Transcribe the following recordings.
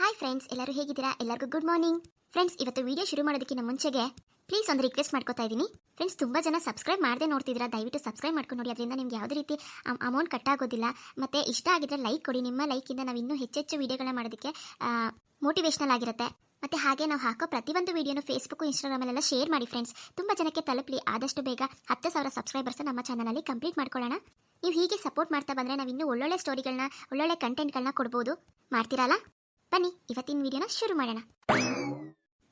Hi friends ಎಲ್ಲರೂ ಹೇಗಿದ್ದೀರಾ? ಎಲ್ಲರಿಗೂ ಗುಡ್ ಮಾರ್ನಿಂಗ್ ಫ್ರೆಂಡ್ಸ್ ಇವತ್ತು ವಿಡಿಯೋ ಶುರು ಮಾಡೋದಕ್ಕಿಂತ ಮುಂಚೆಗೆ ಪ್ಲೀಸ್ ಒಂದು ರಿಕ್ವೆಸ್ಟ್ ಮಾಡ್ಕೋತಾ ಇದ್ದೀನಿ. ಫ್ರೆಂಡ್ಸ್ ತುಂಬ ಜನ ಸಬ್ಸ್ಕ್ರೈಬ್ ಮಾಡದೆ ನೋಡ್ತಿದ್ದೀರಾ? ದಯವಿಟ್ಟು ಸಬ್ಸ್ಕ್ರೈಬ್ ಮಾಡ್ಕೊಂಡು ನೋಡಿ, ಅದರಿಂದ ನಿಮ್ಗೆ ಯಾವುದೇ ರೀತಿ ಅಮೌಂಟ್ ಕಟ್ಟಾಗೋದಿಲ್ಲ ಮತ್ತು ಇಷ್ಟ ಆಗಿದ್ರೆ ಲೈಕ್ ಕೊಡಿ. ನಿಮ್ಮ ಲೈಕಿಂದ ನಾವು ಇನ್ನೂ ಹೆಚ್ಚೆಚ್ಚು ವೀಡಿಯೋಗಳನ್ನ ಮಾಡೋದಕ್ಕೆ ಮೋಟಿವೇಶ್ನಲ್ ಆಗಿರುತ್ತೆ. ಮತ್ತು ಹಾಗೆ ನಾವು ಹಾಕೋ ಪ್ರತಿಯೊಂದು ವೀಡಿಯೋನು ಫೇಸ್ಬುಕ್ ಇನ್ಸ್ಟಾಗ್ರಾಮಲ್ಲೆಲ್ಲ ಶೇರ್ ಮಾಡಿ ಫ್ರೆಂಡ್ಸ್ ತುಂಬ ಜನಕ್ಕೆ ತಲುಪಲಿ. ಆದಷ್ಟು ಬೇಗ ಹತ್ತು ಸಾವಿರ ಸಬ್ಸ್ಕ್ರೈಬರ್ಸ್ ನಮ್ಮ ಚಾನಲಲ್ಲಿ ಕಂಪ್ಲೀಟ್ ಮಾಡ್ಕೊಳ್ಳೋಣ. ನೀವು ಹೀಗೆ ಸಪೋರ್ಟ್ ಮಾಡ್ತಾ ಬಂದರೆ ನಾವು ಇನ್ನೂ ಒಳ್ಳೊಳ್ಳೆ ಸ್ಟೋರಿಗಳನ್ನ ಒಳ್ಳೊಳ್ಳೆ ಕಂಟೆಂಟ್ಗಳನ್ನ ಕೊಡ್ಬೋದು. ಮಾಡ್ತೀರಲ್ಲ? ಬನ್ನಿ, ಇವತ್ತಿನ ವಿಡಿಯೋನ ಶುರು ಮಾಡೋಣ.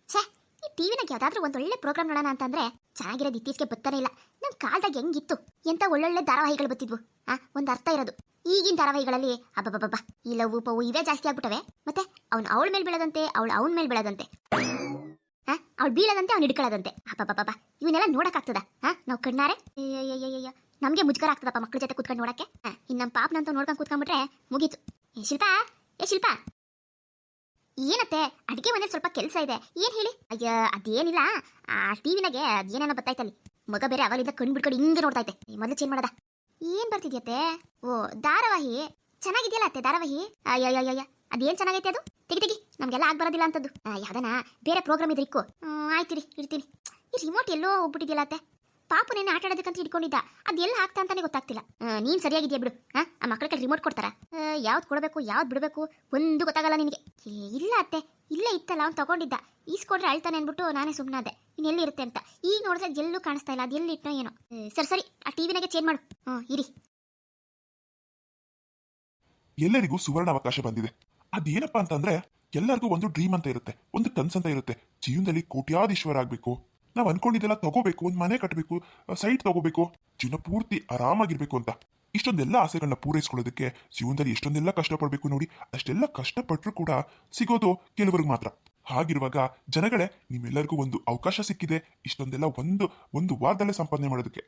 ಛೇ, ಈ ಟಿವಿನಾಗ ಯಾವ್ದಾದ್ರೂ ಒಂದು ಒಳ್ಳೆ ಪ್ರೋಗ್ರಾಮ್ ನೋಡೋಣ ಅಂತಂದ್ರೆ ಚೆನ್ನಾಗಿರೋದು ಇತ್ತೀಚೆಗೆ ಬರ್ತಾನೆ ಇಲ್ಲ. ನಮ್ಮ ಕಾಲದಾಗ ಹೆಂಗಿತ್ತು? ಎಂತ ಒಳ್ಳೊಳ್ಳೆ ಧಾರಾವಾಹಿಗಳು ಬರ್ತಿದ್ವು. ಆ, ಒಂದ್ ಅರ್ಥ ಇರೋದು. ಈಗಿನ ಧಾರಾವಾಹಿಗಳಲ್ಲಿ ಅಬ್ಬಬ್ಬಬ್ಬ ಈ ಲವ್ ಪವು ಇವೇ ಜಾಸ್ತಿ ಆಗ್ಬಿಟ್ಟವೆ. ಮತ್ತೆ ಅವ್ನು ಅವಳ ಮೇಲೆ ಬೀಳದಂತೆ, ಅವಳು ಅವನ ಮೇಲೆ ಬೀಳದಂತೆ. ಅವಳು ಬೀಳದಂತೆ, ಅವ್ನು ಹಿಡ್ಕೊಳ್ಳೋದಂತೆ. ಅಬ್ಬಬ್ಬಬ್ಬ ಇವನ್ನೆಲ್ಲ ನೋಡಕ್ಕಾಗ್ತದ? ಹಾ ನಾವು ಕಣ್ಣಾರೆ? ನಮ್ಗೆ ನಮಗೆ ಮುಜುಗರ ಆಗ್ತದಪ್ಪ ಮಕ್ಳ ಜೊತೆ ಕುತ್ಕೊಂಡು ನೋಡಕ್ಕೆ ಇನ್ನು ನಮ್ಮ ಪಾಪನಂತ ನೋಡ್ಕೊಂಡು ಕುತ್ಕೊಂಡ್ಬಿಟ್ರೆ ಮುಗೀತು ಏ ಶಿಲ್ಪಾ ಏ ಶಿಲ್ಪಾ ಏನತ್ತೆ? ಅಡಿಗೆ ಮನೇಲಿ ಸ್ವಲ್ಪ ಕೆಲಸ ಇದೆ. ಏನ್ ಹೇಳಿ? ಅಯ್ಯ, ಅದೇನಿಲ್ಲ. ಆ ಟಿವಿನಾಗೆ ಅದೇನೇನೋ ಬತ್ತಾಯ್ತಲ್ಲಿ. ಮಗ ಬೇರೆ ಅವಲಿಂದ ಕಣ್ ಬಿಡ್ಕೊಂಡು ಹಿಂಗೆ ನೋಡ್ತೈತೆ ಮೊದಲು ಚೇಂಜ್ ಮಾಡದ. ಏನ್ ಬರ್ತಿದ್ಯತ್ತೆ? ಓ, ಧಾರಾವಾಹಿ. ಚೆನ್ನಾಗಿದೆಯಲ್ಲ ಅತ್ತೆ ಧಾರಾವಾಹಿ? ಅಯ್ಯಯ್ಯಯ್ಯ ಅದೇನ್ ಚೆನ್ನಾಗೈತೆ ಅದು? ತೆಗಿ ತೆಗಿ. ನಮ್ಗೆಲ್ಲ ಆಗ್ ಬರೋದಿಲ್ಲ ಅಂತದ್ದು. ಯಾವ್ದನ? ಬೇರೆ ಪ್ರೋಗ್ರಾಮ್ ಇದ್ರೆ ಇಕ್ಕು. ಆಯ್ತಿರಿ ಇಡ್ತೀನಿ ಈ ರಿಮೋಟ್ ಎಲ್ಲೋ ಹೋಗ್ಬಿಟ್ಟಿದ್ಯಲ್ಲ ಅತ್ತೆ. ಪಾಪು ನೆನ್ನೆ ಆಟ ಆಡೋದಕ್ಕಂತ ಹಿಡ್ಕೊಂಡಿದ್ದ. ಅದು ಹಾಕ್ತಾ ಅಂತಾನೆ ಗೊತ್ತಾಗ್ತಿಲ್ಲ. ನೀನ್ ಸರಿಯಾಗಿದ್ಯಾ ಬಿಡು, ಆ ಮಕ್ಕಳ ರಿಮೋಟ್ ಕೊಡ್ತಾರ? ಯಾವ್ದು ಕೊಡಬೇಕು, ಯಾವ್ದು ಬಿಡಬೇಕು, ಒಂದು ಗೊತ್ತಾಗಲ್ಲ ನಿನಗೆ. ಇಲ್ಲ ಅತ್ತೆ, ಇಲ್ಲೇ ಇತ್ತಲ್ಲ, ಅವ್ನು ತಗೊಂಡಿದ್ದ. ಈಸ್ಕೊಂಡ್ರೆ ಅಳ್ತಾನೆ ಅನ್ಬಿಟ್ಟು ನಾನೇ ಸುಮ್ಮನಾದೆ ಇನ್ನು ಇರುತ್ತೆ ಅಂತ. ಈಗ ನೋಡಿದ್ರೆ ಎಲ್ಲೂ ಕಾಣಿಸ್ತಾ ಇಲ್ಲ, ಅದು ಎಲ್ಲಿ ಇಟ್ಟನೋ ಏನೋ. ಸರಿ ಸರಿ, ಆ ಟಿವಿನಾಗೆ ಚೇಂಜ್ ಮಾಡು. ಇರಿ. ಎಲ್ಲರಿಗೂ ಸುವರ್ಣ ಅವಕಾಶ ಬಂದಿದೆ ಅದೇನಪ್ಪ ಅಂತಂದ್ರೆ, ಎಲ್ಲರಿಗೂ ಒಂದು ಡ್ರೀಮ್ ಅಂತ ಇರುತ್ತೆ, ಒಂದು ಕನ್ಸಂತ ಇರುತ್ತೆ. ಜೀವನದಲ್ಲಿ ಕೋಟ್ಯಾಧೀಶ್ವರ ಆಗ್ಬೇಕು. ನಾವು ಅನ್ಕೊಂಡಿದ್ದೆಲ್ಲ ತಗೋಬೇಕು ಒಂದು ಮನೆ ಕಟ್ಟಬೇಕು ಸೈಟ್ ತಗೋಬೇಕು. ಜೀವನ ಪೂರ್ತಿ ಆರಾಮಾಗಿರ್ಬೇಕು ಅಂತ. ಇಷ್ಟೊಂದೆಲ್ಲ ಆಸೆಗಳನ್ನ ಪೂರೈಸ್ಕೊಳ್ಳೋದಕ್ಕೆ ಜೀವನದಲ್ಲಿ ಎಷ್ಟೊಂದೆಲ್ಲ ಕಷ್ಟಪಡಬೇಕು ನೋಡಿ ಅಷ್ಟೆಲ್ಲ ಕಷ್ಟಪಟ್ಟರು ಕೂಡ ಸಿಗೋದು ಕೆಲವರಿಗೆ ಮಾತ್ರ. ಹಾಗಿರುವಾಗ ಜನಗಳೇ ನಿಮ್ಮೆಲ್ಲರಿಗೂ ಒಂದು ಅವಕಾಶ ಸಿಕ್ಕಿದೆ. ಇಷ್ಟೊಂದೆಲ್ಲ ಒಂದು ಒಂದು ವಾರದಲ್ಲೇ ಸಂಪಾದನೆ ಮಾಡೋದಕ್ಕೆ.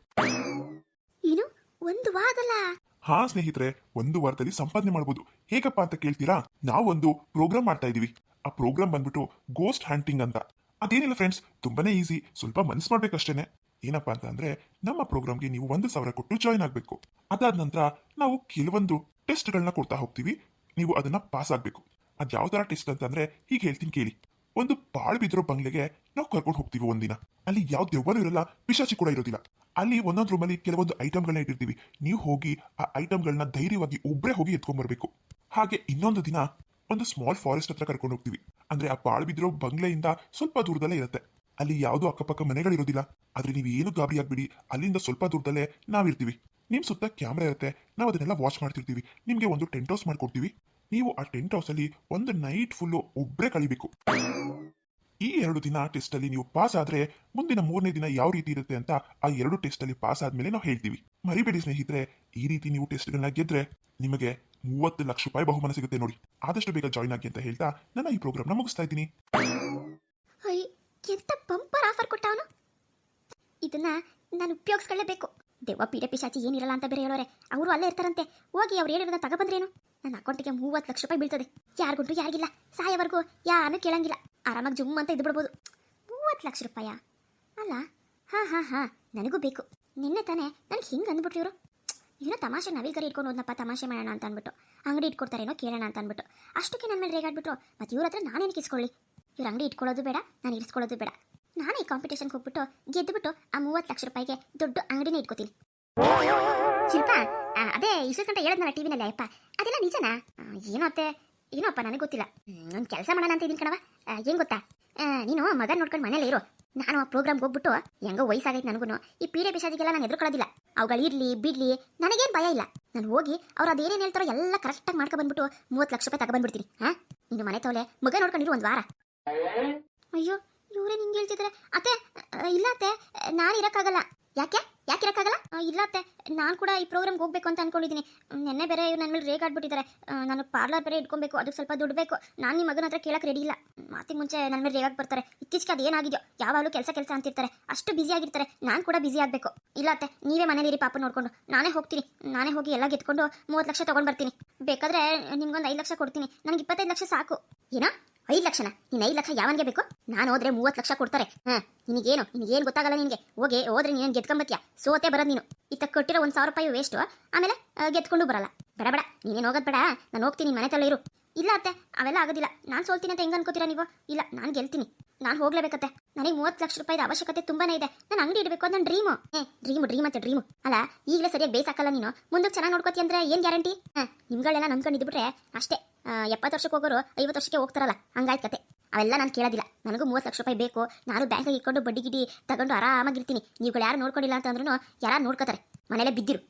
ಏನು? ಒಂದು ವಾರದಲ್ಲ? ಹಾ ಸ್ನೇಹಿತರೆ ಒಂದು ವಾರದಲ್ಲಿ ಸಂಪಾದನೆ ಮಾಡಬಹುದು ಹೇಗಪ್ಪ ಅಂತ ಕೇಳ್ತೀರಾ? ನಾವೊಂದು ಪ್ರೋಗ್ರಾಮ್ ಮಾಡ್ತಾ ಇದೀವಿ. ಆ ಪ್ರೋಗ್ರಾಮ್ ಬಂದ್ಬಿಟ್ಟು ಗೋಸ್ಟ್ ಹ್ಯಾಂಟಿಂಗ್ ಅಂತ. ಅದೇನಿಲ್ಲ ಫ್ರೆಂಡ್ಸ್ ತುಂಬಾನೇ ಈಸಿ ಸ್ವಲ್ಪ ಮನ್ಸು ಮಾಡ್ಬೇಕಷ್ಟೇನೆ. ಏನಪ್ಪಾ ಅಂತ ಅಂದ್ರೆ, ನಮ್ಮ ಪ್ರೋಗ್ರಾಮ್ಗೆ ನೀವು ಒಂದು ಸಾವಿರ ಕೊಟ್ಟು ಜಾಯಿನ್ ಆಗಬೇಕು. ಅದಾದ ನಂತರ ನಾವು ಕೆಲವೊಂದು ಟೆಸ್ಟ್ಗಳನ್ನ ಕೊಡ್ತಾ ಹೋಗ್ತೀವಿ. ನೀವು ಅದನ್ನ ಪಾಸ್ ಆಗಬೇಕು. ಅದ್ ಯಾವ ತರ ಟೆಸ್ಟ್ ಅಂತಂದ್ರೆ ಹೀಗೆ ಹೇಳ್ತೀನಿ ಕೇಳಿ. ಒಂದು ಬಾಳ್ ಬಿದ್ದಿರೋ ಬಂಗ್ಲೆಗೆ ನಾವು ಕರ್ಕೊಂಡು ಹೋಗ್ತೀವಿ ಒಂದಿನ. ಅಲ್ಲಿ ಯಾವ ದೆವ್ವನೂ ಇರಲ್ಲ, ಪಿಶಾಚಿ ಕೂಡ ಇರೋದಿಲ್ಲ. ಅಲ್ಲಿ ಒಂದೊಂದು ರೂಮಲ್ಲಿ ಕೆಲವೊಂದು ಐಟಮ್ಗಳನ್ನ ಇಟ್ಟಿರ್ತೀವಿ. ನೀವು ಹೋಗಿ ಆ ಐಟಮ್ಗಳನ್ನ ಧೈರ್ಯವಾಗಿ ಒಬ್ಬರೇ ಹೋಗಿ ಎತ್ಕೊಂಡ್ಬರ್ಬೇಕು ಹಾಗೆ ಇನ್ನೊಂದು ದಿನ ಒಂದು ಸ್ಮಾಲ್ ಫಾರೆಸ್ಟ್ ಹತ್ರ ಕರ್ಕೊಂಡು ಹೋಗ್ತೀವಿ. ಅಂದ್ರೆ ಆ ಪಾಳು ಬಿದ್ದಿರೋ ಬಂಗ್ಲೆಯಿಂದ ಸ್ವಲ್ಪ ದೂರದಲ್ಲೇ ಇರುತ್ತೆ. ಅಲ್ಲಿ ಯಾವುದು ಅಕ್ಕಪಕ್ಕ ಮನೆಗಳಿರೋದಿಲ್ಲ. ಆದ್ರೆ ನೀವು ಏನು ಗಾಬರಿ ಆಗ್ಬಿಡಿ. ಅಲ್ಲಿಂದ ಸ್ವಲ್ಪ ದೂರದಲ್ಲೇ ನಾವಿರ್ತೀವಿ. ನಿಮ್ ಸುತ್ತ ಕ್ಯಾಮ್ರಾ ಇರುತ್ತೆ. ನಾವು ಅದನ್ನೆಲ್ಲ ವಾಚ್ ಮಾಡ್ತಿರ್ತೀವಿ. ನಿಮ್ಗೆ ಒಂದು ಟೆಂಟ್ ಹೌಸ್ ಮಾಡ್ಕೊಡ್ತೀವಿ. ನೀವು ಆ ಟೆಂಟ್ ಅಲ್ಲಿ ಒಂದು ನೈಟ್ ಫುಲ್ಲು ಒಬ್ಬರೇ ಕಳಿಬೇಕು. ಈ ಎರಡು ದಿನ ಟೆಸ್ಟ್ ಅಲ್ಲಿ ನೀವು ಪಾಸ್ ಆದ್ರೆ ಮುಂದಿನ ಮೂರನೇ ದಿನ ಯಾವ ರೀತಿ ಇರುತ್ತೆ ಅಂತ ಆ ಎರಡು ಟೆಸ್ಟ್ ಅಲ್ಲಿ ಪಾಸ್ ಆದ್ಮೇಲೆ ನಾವು ಹೇಳ್ತೀವಿ. ಮರಿಬೇಡಿ ಸ್ನೇಹಿತರೆ, ಈ ರೀತಿ ನೀವು ಟೆಸ್ಟ್ಗಳನ್ನ ಗೆದ್ರೆ ನಿಮಗೆ ಮೂವತ್ತು ಲಕ್ಷ ರೂಪಾಯಿ ಬಹುಮಾನ ಸಿಗುತ್ತೆ ನೋಡಿ. ಆದಷ್ಟು ಬೇಗ ಜಾಯ್ನ್ ಆಗಿ ಅಂತ ಹೇಳ್ತಾ ನನ್ನ ಈ ಪ್ರೋಗ್ರಾಮ್ನ ಮುಗಿಸ್ತಾ ಇದ್ದೀನಿ. ಎಂತ ಬಂಪರ್ ಆಫರ್ ಕೊಟ್ಟವನು? ಇದನ್ನ ನಾನು ಉಪಯೋಗಿಸ್ಕೊಳ್ಳೇಬೇಕು. ದೆವ್ವ ಪೀಡೆ ಪಿಶಾಚಿ ಏನಿರಲ್ಲ ಅಂತ ಬೇರೆ ಹೇಳೋರೆ. ಅವರು ಅಲ್ಲೇ ಇರ್ತಾರಂತೆ. ಹೋಗಿ ಅವ್ರು ಹೇಳಿರೋದನ್ನ ತಗೊಬಂದ್ರೇನು? ನನ್ನ ಅಕೌಂಟಿಗೆ ಮೂವತ್ತು ಲಕ್ಷ ರೂಪಾಯಿ ಬೀಳ್ತದೆ. ಯಾರಿಗುಂಟು ಯಾರಿಗಿಲ್ಲ. ಸಾಯವರೆಗೂ ಯಾರು ಕೇಳಂಗಿಲ್ಲ. ಆರಾಮಾಗಿ ಜುಮ್ ಅಂತ ಇದ್ಬಿಡ್ಬೋದು ಮೂವತ್ತು ಲಕ್ಷ ರೂಪಾಯ? ಅಲ್ಲ, ಹಾಂ ಹಾಂ ಹಾಂ, ನನಗೂ ಬೇಕು. ನಿನ್ನೆ ತಾನೇ ನನಗೆ ಹಿಂಗೆ ಅಂದ್ಬಿಟ್ರು ಇವರು. ಏನೋ ತಮಾಷೆ ನವಿಲ್ಗರಿ ಇಟ್ಕೊಂಡು ಹೋದ್ನಪ್ಪ, ತಮಾಷೆ ಮಾಡೋಣ ಅಂತ ಅಂದ್ಬಿಟ್ಟು. ಅಂಗಡಿ ಇಟ್ಕೊಡ್ತಾರೇನೋ ಕೇಳೋಣ ಅಂತ ಅಂದ್ಬಿಟ್ಟು. ಅಷ್ಟಕ್ಕೆ ನನ್ನ ಮೇಲೆ ರೇಗಾಡ್ಬಿಟ್ರು. ಮತ್ತು ಇವ್ರ ಹತ್ರ ನಾನೇನು ಕಿಸ್ಕೊಳ್ಳಿ? ಇವ್ರ ಅಂಗಡಿ ಇಟ್ಕೊಳ್ಳೋದು ಬೇಡ, ನಾನು ಇರಿಸ್ಕೊಳ್ಳೋದು ಬೇಡ. ಕಾಂಪಿಟೇಷನ್ಗೆ ಹೋಗ್ಬಿಟ್ಟು ಗೆದ್ದುಬಿಟ್ಟು ಆ ಮೂವತ್ತು ಲಕ್ಷ ರೂಪಾಯಿಗೆ ದೊಡ್ಡ ಅಂಗಡಿನೇ ಇಟ್ಕೋತೀನಿ. ಶಿಲ್ಪ ಅದೇ ಇಷ್ಟು ಗಂಟೆ ಹೇಳಿದ್ನಲ್ಲ ಟಿವಿನಲ್ಲಿ ಅಯ್ಯಪ್ಪ. ಅದೆಲ್ಲ ನಿಜನಾ? ಏನೋ ಏನೋಪ್ಪ ನನಗೆ ಗೊತ್ತಿಲ್ಲ. ಒಂದು ಕೆಲಸ ಮಾಡೋಣ ಅಂತ ಇದೀನಿ ಕಣವ ಏನು ಗೊತ್ತಾ? ನೀನು ಮಗನ ನೋಡ್ಕೊಂಡು ಮನೇಲಿ ಇರು. ನಾನು ಆ ಪ್ರೋಗ್ರಾಮ್ಗೆ ಹೋಗ್ಬಿಟ್ಟು ಹೆಂಗೋ ವಯಸ್ಸಾಗೈತೆ ನನಗೂ ಈ ಪೀಡೆ ಪಿಶಾಚಿಗೆಲ್ಲ ನಾನು ಎದುರುಕೊಳ್ಳೋದಿಲ್ಲ. ಅವುಗಳು ಇರ್ಲಿ, ಬಿಡ್ಲಿ, ನನಗೇನು ಭಯ ಇಲ್ಲ. ನಾನು ಹೋಗಿ ಅವ್ರು ಅದೇನೇನು ಹೇಳ್ತಾರೋ ಎಲ್ಲ ಕರೆಕ್ಟಾಗಿ ಮಾಡ್ಕೊ ಬಂದ್ಬಿಟ್ಟು ಮೂವತ್ತು ಲಕ್ಷ ರೂಪಾಯಿ ತಗೊಬಂದ್ಬಿಡ್ತೀನಿ ಹಾ ನೀನು ಮನೆ ತೋಲೆ ಮಗ ನೋಡ್ಕೊಂಡಿರು ಒಂದು ವಾರ. ಅಯ್ಯೋ ಇವರೇ ನಿಂಗೆ ಹೇಳ್ತಿದ್ರೆ. ಅತ್ತೆ ಇಲ್ಲ ಅತ್ತೆ, ನಾನು ಇರೋಕ್ಕಾಗಲ್ಲ. ಯಾಕೆ? ಯಾಕೆ ಇರೋಕ್ಕಾಗಲ್ಲ? ಇಲ್ಲ ಅತ್ತೆ, ನಾನು ಕೂಡ ಈ ಪ್ರೋಗ್ರಾಮ್ಗೆ ಹೋಗ್ಬೇಕು ಅಂತ ಅನ್ಕೊಂಡಿದ್ದೀನಿ ನೆನ್ನೆ ಬೇರೆ ಇವ್ರು ನನ್ನ ಮೇಲೆ ರೇಗ್ ಆಗ್ಬಿಟ್ಟಿದ್ದಾರೆ ನಾನು ಪಾರ್ಲರ್ ಬೇರೆ ಇಟ್ಕೊಬೇಕು, ಅದಕ್ಕೆ ಸ್ವಲ್ಪ ದುಡ್ಡು ಬೇಕು. ನಾನು ನಿಮ್ಮ ಮಗನ ಹತ್ರ ಕೇಳಕ್ಕೆ ರೆಡಿ ಇಲ್ಲ. ಮಾತಿಗೆ ಮುಂಚೆ ನನ್ನ ಮೇಲೆ ರೇಗಾಗಿ ಬರ್ತಾರೆ. ಇತ್ತೀಚೆಗೆ ಅದು ಏನಾಗಿದೆಯೋ, ಯಾವಾಗಲೂ ಕೆಲಸ ಕೆಲಸ ಅಂತಿರ್ತಾರೆ. ಅಷ್ಟು ಬ್ಯುಸಿ ಆಗಿರ್ತಾರೆ. ನಾನು ಕೂಡ ಬ್ಯುಸಿ ಆಗಬೇಕು. ಇಲ್ಲ ಅತ್ತೆ, ನೀವೇ ಮನೇಲಿರಿ ಪಾಪ ನೋಡ್ಕೊಂಡು. ನಾನೇ ಹೋಗ್ತೀನಿ. ನಾನೇ ಹೋಗಿ ಎಲ್ಲ ಗೆತ್ಕೊಂಡು ಮೂವತ್ತು ಲಕ್ಷ ತೊಗೊಂಡು ಬರ್ತೀನಿ. ಬೇಕಾದ್ರೆ ನಿಮ್ಗೊಂದು ಐದು ಲಕ್ಷ ಕೊಡ್ತೀನಿ. ನನಗೆ ಇಪ್ಪತ್ತೈದು ಲಕ್ಷ ಸಾಕು. ಏನೋ? ಐದು ಲಕ್ಷನ? ನೀನು ಐದು ಲಕ್ಷ ಯಾವನ್ಗೆ ಬೇಕು? ನಾನು ಹೋದ್ರೆ ಮೂವತ್ತು ಲಕ್ಷ ಕೊಡ್ತಾರೆ. ಹಾ, ನಿನಗೇನು? ನಿನಗೇನು ಗೊತ್ತಾಗಲ್ಲ ನಿನಗೆ? ಹೋಗಿ, ಹೋದ್ರೆ ನೀನು ಗೆದ್ಕೊಂಬತ್ತಿಯ ಸೋತೆ ಬರೋದು ನೀನು. ಇತ್ತ ಕೊಟ್ಟಿರೋ ಒಂದ್ ಸಾವಿರ ರೂಪಾಯಿ ವೇಸ್ಟು ಆಮೇಲೆ ಗೆದ್ಕೊಂಡು ಬರಲ್ಲ. ಬೇಡ ಬೇಡ. ನೀನೇನು ಹೋಗೋದು ಬೇಡ. ನಾನು ಹೋಗ್ತೀನಿ, ಮನೆ ತಲೆ ಇರು. ಇಲ್ಲ ಅತ್ತೆ, ಅವೆಲ್ಲ ಆಗೋದಿಲ್ಲ. ನಾನು ಸೋಲ್ತೀನಿ ಅಂತ ಹೆಂಗ್ ಅನ್ಕೋತೀರಾ ನೀವು? ಇಲ್ಲ, ನಾನು ಗೆಲ್ತೀನಿ. ನಾನು ಹೋಗ್ಲೇಬೇಕತ್ತೆ. ನನಗೆ ಮೂವತ್ತು ಲಕ್ಷ ರೂಪಾಯಿದ ಅವಶ್ಯಕತೆ ತುಂಬಾನೇ ಇದೆ. ನಾನು ಅಂಗಡಿ ಇಡಬೇಕು, ಅದು ನನ್ನ ಡ್ರೀಮು. ಏ, ಡ್ರೀಮು, ಡ್ರೀಮ್ ಅಂತ ಡ್ರೀಮು. ಅಲ್ಲ, ಈಗಲೇ ಸರಿಯಾಗಿ ಬೇಸಾಕಲ್ಲ ನೀನು? ಮುಂದಕ್ಕೆ ಚೆನ್ನಾಗಿ ನೋಡ್ಕೋತಿ ಅಂದ್ರೆ ಏನು ಗ್ಯಾರಂಟಿ? ಹಾಂ, ನಿಮ್ಗಳೆಲ್ಲ ನಂಬ್ಕೊಂಡಿದ್ಬಿಟ್ರೆ ಅಷ್ಟೇ. ಎಪ್ಪತ್ತು ವರ್ಷಕ್ಕೆ ಹೋಗೋರು ಐವತ್ತು ವರ್ಷಕ್ಕೆ ಹೋಗ್ತಾರಲ್ಲ, ಹಂಗಾಯ್ತು ಕತೆ. ಅವೆಲ್ಲ ನಾನು ಕೇಳೋದಿಲ್ಲ. ನನಗೂ ಮೂವತ್ತು ಲಕ್ಷ ರೂಪಾಯಿ ಬೇಕು. ನಾನು ಬ್ಯಾಂಕಿಗೆ ಇಟ್ಕೊಂಡು ಬಡ್ಡಿ ಗಿಡಿ ತಗೊಂಡು ಆರಾಮಾಗಿರ್ತೀನಿ. ನೀವುಗಳು ಯಾರು ನೋಡ್ಕೊಂಡಿಲ್ಲ ಅಂತಂದ್ರೂ ಯಾರು ನೋಡ್ಕೋತಾರೆ. ಮನೇಲೆ ಬಿದ್ದಿರು.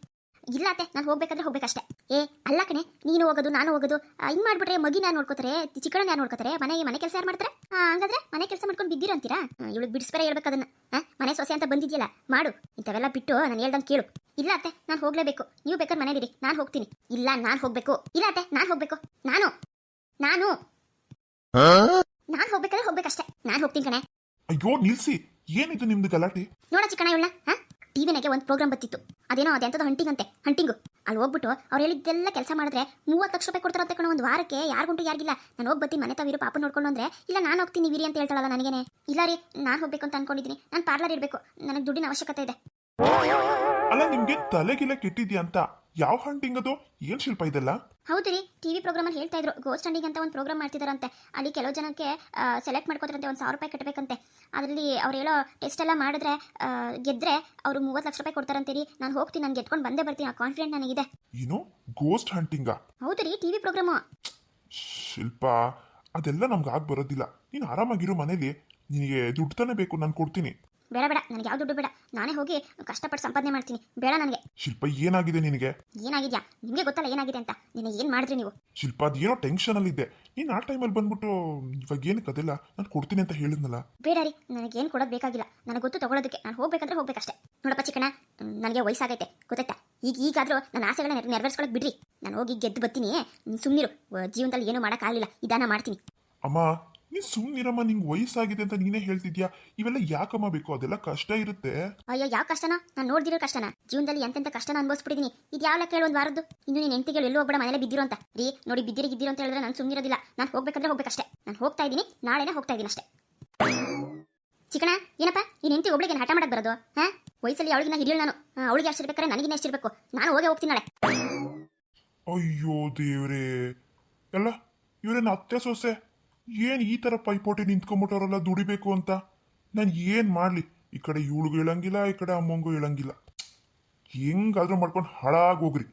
ಇಲ್ಲ ಅತ್ತೆ ನಾನು ಹೋಗ್ಬೇಕಾದ್ರೆ ಹೋಗ್ಬೇಕಷ್ಟೇ. ಏ ಅಲ್ಲ ಕಣೆ ನೀನು ಹೋಗೋದು ನಾನು ಹೋಗೋದು ಹಿಂಗೆ ಮಾಡ್ಬಿಟ್ರೆ ಮಗಿನ ನೋಡ್ಕೋತಾರೆ ಚಿಕ್ಕಣ್ಣ ಯಾರು ನೋಡ್ಕೋತಾರೆ ಮನೆ ಮನೆ ಕೆಲಸ ಯಾರು ಮಾಡ್ತಾರೆ? ಹಂಗಾದ್ರೆ ಮನೆ ಕೆಲಸ ಮಾಡ್ಕೊಂಡು ಬಿದ್ದಿರಂತೀರಾ ಇವಳು ಬಿಡಿಸ್ಬೇರೆ ಹೇಳ್ಬೇಕು ಅದನ್ನ. ಮನೆ ಸೊಸೆ ಅಂತ ಬಂದಿದ್ಯಲ್ಲ ಮಾಡು. ಇಂಥವೆಲ್ಲ ಬಿಟ್ಟು ನಾನು ಹೇಳ್ದಂಗೆ ಕೇಳು. ಇಲ್ಲ ಅತ್ತೆ ನಾನು ಹೋಗ್ಲೇಬೇಕು. ನೀವು ಬೇಕಾದ್ರೆ ಮನೇಲಿರಿ ನಾನು ಹೋಗ್ತೀನಿ. ಇಲ್ಲ ನಾನು ಹೋಗ್ಬೇಕು. ಇಲ್ಲ ಅತ್ತೆ ನಾನು ಹೋಗ್ಬೇಕು. ನಾನು. ನಾನು. ನಾನು ಹೋಗ್ಬೇಕಾದ್ರೆ ಹೋಗ್ಬೇಕಷ್ಟೇ. ನಾನು ಹೋಗ್ತೀನಿ ಕಣೆ. ಅಯ್ಯೋ ನಿಲ್ಸಿ. ಏನಿದು ನಿಮ್ದು ಗಲಾಟೆ? ನೋಡ ಚಿಕ್ಕಣ ಇವಳ ಹಾ? ಟಿವಿನಾಗೆ ಒಂದು ಪ್ರೋಗ್ರಾಮ್ ಬತ್ತಿತ್ತು ಅದೇನೋ ಅದೆಂತದ ಹಂಟಿಂಗ್ ಅಂತೆ ಹಂಟಿಂಗು ಅಲ್ಲಿ ಹೋಗ್ಬಿಟ್ಟು ಅವ್ರು ಹೇಳಿದ್ದೆಲ್ಲ ಕೆಲಸ ಮಾಡಿದ್ರೆ ಮೂವತ್ತು ಲಕ್ಷ ರೂಪಾಯಿ ಕೊಡ್ತಾರಂತೆ ಕಣ, ಒಂದು ವಾರಕ್ಕೆ ಯಾರಿಗುಂಟು ಯಾರಿಗಿಲ್ಲ ನಾನು ಹೋಗಿ ಬರ್ತೀನಿ, ಮನೆ ತಾವಿರು ಪಾಪ ನೋಡ್ಕೊಂಡು ಅಂದ್ರೆ, ಇಲ್ಲ, ನಾನು ಹೋಗ್ತೀನಿ ವಿರಿ ಅಂತ ಹೇಳ್ತಾಳಲ್ಲ ನನಗೇನೆ. ಇಲ್ಲ ರೀ, ನಾನು ಹೋಗ್ಬೇಕು ಅಂತ ಅನ್ಕೊಂಡಿದ್ದೀನಿ. ನಾನು ಪಾರ್ಲರ್ ಇರಬೇಕು. ನನಗೆ ದುಡ್ಡಿನ ಅವಶ್ಯಕತೆ ಇದೆ. ಅಲ್ಲ ನಿಮ್ಗೆ ತಲೆಗಿಲೆ ಕೆಟ್ಟಿದ್ಯಾ ಅಂತ ಯಾವ ಹಂಟಿಂಗ್ ಅದು ಏನ್ ಶಿಲ್ಪ ಇದೆಲ್ಲ? ಹೌದು ರೀ ಟಿವಿ ಪ್ರೋಗ್ರಾಮಲ್ಲಿ ಹೇಳ್ತಾ ಇದ್ರು. ಗೋಸ್ಟ್ ಹಂಡಿಂಗ್ ಅಂತ ಒಂದು ಪ್ರೋಗ್ರಾಮ್ ಮಾಡ್ತಿದಾರಂತೆ. ಅಲ್ಲಿ ಕೆಲವು ಜನಕ್ಕೆ ಸೆಲೆಕ್ಟ್ ಮಾಡ್ಕೋತಾರಂತೆ ಒಂದು ಸಾವಿರ ರೂಪಾಯಿ ಕಟ್ಟಬೇಕಂತೆ ಅದರಲ್ಲಿ ಅವ್ರು ಹೇಳೋ ಟೆಸ್ಟ್ ಎಲ್ಲ ಮಾಡಿದ್ರೆ ಗೆದ್ರೆ ಅವರು ಮೂವತ್ತು ಲಕ್ಷ ರೂಪಾಯಿ ಕೊಡ್ತಾರಂತೆ ರೀ ನಾನು ಹೋಗ್ತೀನಿ ನಾನು ಗೆದ್ಕೊಂಡು ಬಂದೇ ಬರ್ತೀನಿ. ಆ ಕಾನ್ಫಿಡೆಂಟ್ ನನಗಿದೆ. ಏನು? ಗೋಸ್ಟ್ ಹಂಟಿಂಗ್ ಹೌದು ರೀ ಟಿವಿ ಪ್ರೋಗ್ರಾಮ್ ಶಿಲ್ಪ ಅದೆಲ್ಲ ನಮ್ಗೆ ಆಗ್ ಬರೋದಿಲ್ಲ. ನೀನು ಆರಾಮಾಗಿರೋ ಮನೇಲಿ. ನಿನಗೆ ದುಡ್ಡು ತಾನೇ ಬೇಕು ನಾನು ಕೊಡ್ತೀನಿ. ಬೇಡ ಬೇಡ ನನಗೆ ಯಾವ ದುಡ್ಡು ಬೇಡ. ನಾನೇ ಹೋಗಿ ಕಷ್ಟಪಟ್ಟು ಸಂಪಾದನೆ ಮಾಡ್ತೀನಿ. ಬೇಡ ನನಗೆ. ಶಿಲ್ಪ ಏನಾಗಿದೆ ನಿನಗೆ? ಏನಾಗಿದ್ಯಾ? ನಿಮಗೆ ಗೊತ್ತಲ್ಲ ಏನಾಗಿದೆ ಅಂತ. ನಿನ್ನ ಏನು ಮಾಡಿದ್ರಿ ನೀವು? ಶಿಲ್ಪ ಏನೋ ಟೆನ್ಷನ್ ಅಲ್ಲಿ ಇದ್ದೆ. ನೀನು ಆ ಟೈಮಲ್ಲಿ ಬಂದ್ಬಿಟ್ಟು ಇವಾಗ ಏನಕ್ಕೆ ಅದೆಲ್ಲ? ನಾನು ಕೊಡ್ತೀನಿ ಅಂತ ಹೇಳಿದ್ನಲ್ಲ. ಬೇಡ ರೀ ನನಗೆ ಏನು ಕೊಡೋದು ಬೇಕಾಗಿಲ್ಲ. ನನಗೆ ಗೊತ್ತು ತಗೊಳೋದಕ್ಕೆ. ನಾನು ಹೋಗ್ಬೇಕಂದ್ರೆ ಹೋಗ್ಬೇಕಷ್ಟೇ. ನೋಡಪ್ಪ ಚಿಕ್ಕಣ ನನಗೆ ವಯಸ್ಸಾಗೈತೆ. ಗೊತ್ತಾಯ್ತಾ? ಈಗ ಈಗಾದರೂ ನನ್ನ ಆಸೆಗಳನ್ನ ನೆರ- ನೆರವೇರ್ಸ್ಕೊಳಕ್ ಬಿಡ್ರಿ. ನಾನು ಹೋಗಿ ಗೆದ್ದು ಬರ್ತೀನಿ. ಸುಮ್ಮನಿರು ಜೀವನದಲ್ಲಿ ಏನೂ ಮಾಡೋಕ್ಕಾಗಲಿಲ್ಲ ಇದನ್ನ ಮಾಡ್ತೀನಿ. ಅಮ್ಮ ನೀನ್ ಸುಮ್ನಿರಮ್ಮ ನಿಂಗೆ ವಯಸ್ಸಾಗಿದೆ ಅಂತ ನೀನೇ ಹೇಳ್ತಿದ್ಯಾ? ಇವೆಲ್ಲ ಯಾಕಮ್ಮ ಬೇಕು? ಅದೆಲ್ಲ ಕಷ್ಟ ಇರುತ್ತೆ. ಅಯ್ಯೋ ಯಾವ ಕಷ್ಟನ? ನಾನು ನೋಡ್ದಿರೋ ಕಷ್ಟನ. ಜೀವನದಲ್ಲಿ ಎಂತೆಂತ ಕಷ್ಟನ ಅನುಭವಿಸ್ಬಿಟ್ಟಿದ್ದೀನಿ ಇದು ಯಾವ ಲೆಕ್ಕ ಒಂದು ವಾರದ್ದು? ಇನ್ನು ನೀನು ಹೆಂಡತಿಗಳು ಎಲ್ಲೋ ಒಬ್ಬ ಮನೇಲೆ ಬಿದ್ದಿರೋ ಅಂತ. ರೀ ನೋಡಿ ಬಿದ್ದಿರಿ ಗಿದ್ದಿರೋ ಅಂತ ಹೇಳಿದ್ರೆ ನಾನು ಸುಮ್ಮನಿರೋದಿಲ್ಲ ನಾನು ಹೋಗ್ಬೇಕಂದ್ರೆ ಹೋಗ್ಬೇಕಷ್ಟೇ. ನಾನು ಹೋಗ್ತಾ ಇದ್ದೀನಿ ನಾಳೆನೇ ಹೋಗ್ತಾ ಇದ್ದೀನಿ ಅಷ್ಟೇ. ಚಿಕ್ಕಣ ಏನಪ್ಪ? ನೀನು ಹೆಂಡತಿ ಒಬ್ಳಿಗೆ ಹಠ ಮಾಡಕ್ ಬರೋದು? ಹಾ? ವಯಸ್ಸಲ್ಲಿ ಅವಳಿಗಿನ ಹಿರಿಯಳು ನಾನು. ಅವಳಿಗೆ ಎಷ್ಟಿರ್ಬೇಕಾದ್ರೆ ನನಗಿನ್ನ ಎಷ್ಟಿರ್ಬೇಕು ನಾನು ಹೋಗೇ ಹೋಗ್ತೀನಿ ನಾಳೆ. ಅಯ್ಯೋ ದೇವ್ರೇ. ಎಲ್ಲ ಇವ್ರೇನು ಅತ್ತೆ ಸೊಸೆ? ಏನ್ ಈ ತರ ಪೈಪೋಟಿ ನಿಂತ್ಕೊಂಬಿಟ್ಟವ್ರಲ್ಲ ದುಡಿಬೇಕು ಅಂತ? ನಾನು ಏನ್ ಮಾಡ್ಲಿ? ಈ ಕಡೆ ಇವಳಿಗೂ ಹೇಳಂಗಿಲ್ಲ ಈ ಕಡೆ ಅಮ್ಮಂಗೂ ಹೇಳಂಗಿಲ್ಲ ಹೆಂಗಾದ್ರೂ ಮಾಡ್ಕೊಂಡು ಹಾಳಾಗೋಗ್ರಿ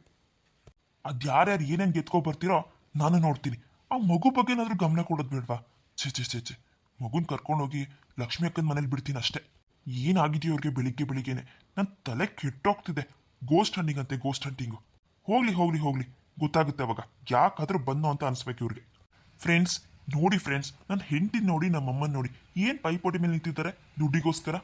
ಅದ್ಯಾರ್ಯಾರು ಏನೇನ್ ಗೆತ್ಕೊ ಬರ್ತೀರೋ ನಾನು ನೋಡ್ತೀನಿ. ಆ ಮಗು ಬಗ್ಗೆ ಗಮನ ಕೊಡೋದು ಬೇಡ್ವಾ? ಛೆ ಛೆ ಛೆ ಛೆ. ಮಗುನ್ ಕರ್ಕೊಂಡೋಗಿ ಲಕ್ಷ್ಮಿ ಅಕ್ಕನ ಮನೇಲಿ ಬಿಡ್ತೀನಿ ಅಷ್ಟೇ. ಏನಾಗಿದೆಯೋ ಅವ್ರಿಗೆ ಬೆಳಿಗ್ಗೆ ಬೆಳಿಗ್ಗೆನೆ. ನನ್ನ ತಲೆ ಕೆಟ್ಟೋಗ್ತಿದೆ. ಗೋಸ್ಟ್ ಹಂಟಿಂಗ್ ಅಂತೆ ಗೋಸ್ಟ್ ಹಂಟಿಂಗು ಹೋಗ್ಲಿ ಹೋಗ್ಲಿ ಹೋಗ್ಲಿ. ಗೊತ್ತಾಗುತ್ತೆ ಅವಾಗ. ಯಾಕಾದ್ರೂ ಬಂದು ಅಂತ ಅನ್ಸ್ಬೇಕು ಇವ್ರಿಗೆ. ಫ್ರೆಂಡ್ಸ್ ನೋಡಿ ಫ್ರೆಂಡ್ಸ್ ನನ್ನ ಹೆಂಡತಿ ನೋಡಿ ನಮ್ಮಮ್ಮನ ನೋಡಿ, ಏನು ಪೈಪೋಟಿ ಮೇಲೆ ನಿಂತಿದ್ದಾರೆ ದುಡ್ಡಿಗೋಸ್ಕರ.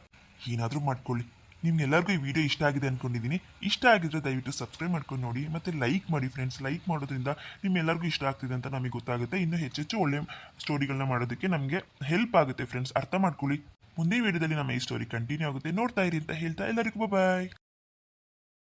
ಏನಾದರೂ ಮಾಡ್ಕೊಳ್ಳಿ. ನಿಮ್ಗೆಲ್ಲರಿಗೂ ಈ ವಿಡಿಯೋ ಇಷ್ಟ ಆಗಿದೆ ಅನ್ಕೊಂಡಿದೀನಿ. ಇಷ್ಟ ಆಗಿದ್ರೆ ದಯವಿಟ್ಟು ಸಬ್ಸ್ಕ್ರೈಬ್ ಮಾಡ್ಕೊಂಡು ನೋಡಿ, ಮತ್ತೆ ಲೈಕ್ ಮಾಡಿ ಫ್ರೆಂಡ್ಸ್ ಲೈಕ್ ಮಾಡೋದ್ರಿಂದ ನಿಮ್ಮೆಲ್ಲರಿಗೂ ಇಷ್ಟ ಆಗ್ತಿದೆ ಅಂತ ನಮಗೆ ಗೊತ್ತಾಗುತ್ತೆ. ಇನ್ನೂ ಹೆಚ್ಚೆಚ್ಚು ಒಳ್ಳೆ ಸ್ಟೋರಿಗಳನ್ನ ಮಾಡೋದಕ್ಕೆ ನಮಗೆ ಹೆಲ್ಪ್ ಆಗುತ್ತೆ ಫ್ರೆಂಡ್ಸ್ ಅರ್ಥ ಮಾಡ್ಕೊಳ್ಳಿ. ಮುಂದಿನ ವಿಡಿಯೋದಲ್ಲಿ ನಮ್ಮ ಈ ಸ್ಟೋರಿ ಕಂಟಿನ್ಯೂ ಆಗುತ್ತೆ. ನೋಡ್ತಾ ಇರಿ ಅಂತ ಹೇಳ್ತಾ ಎಲ್ಲರಿಗೂ ಬಾಯ್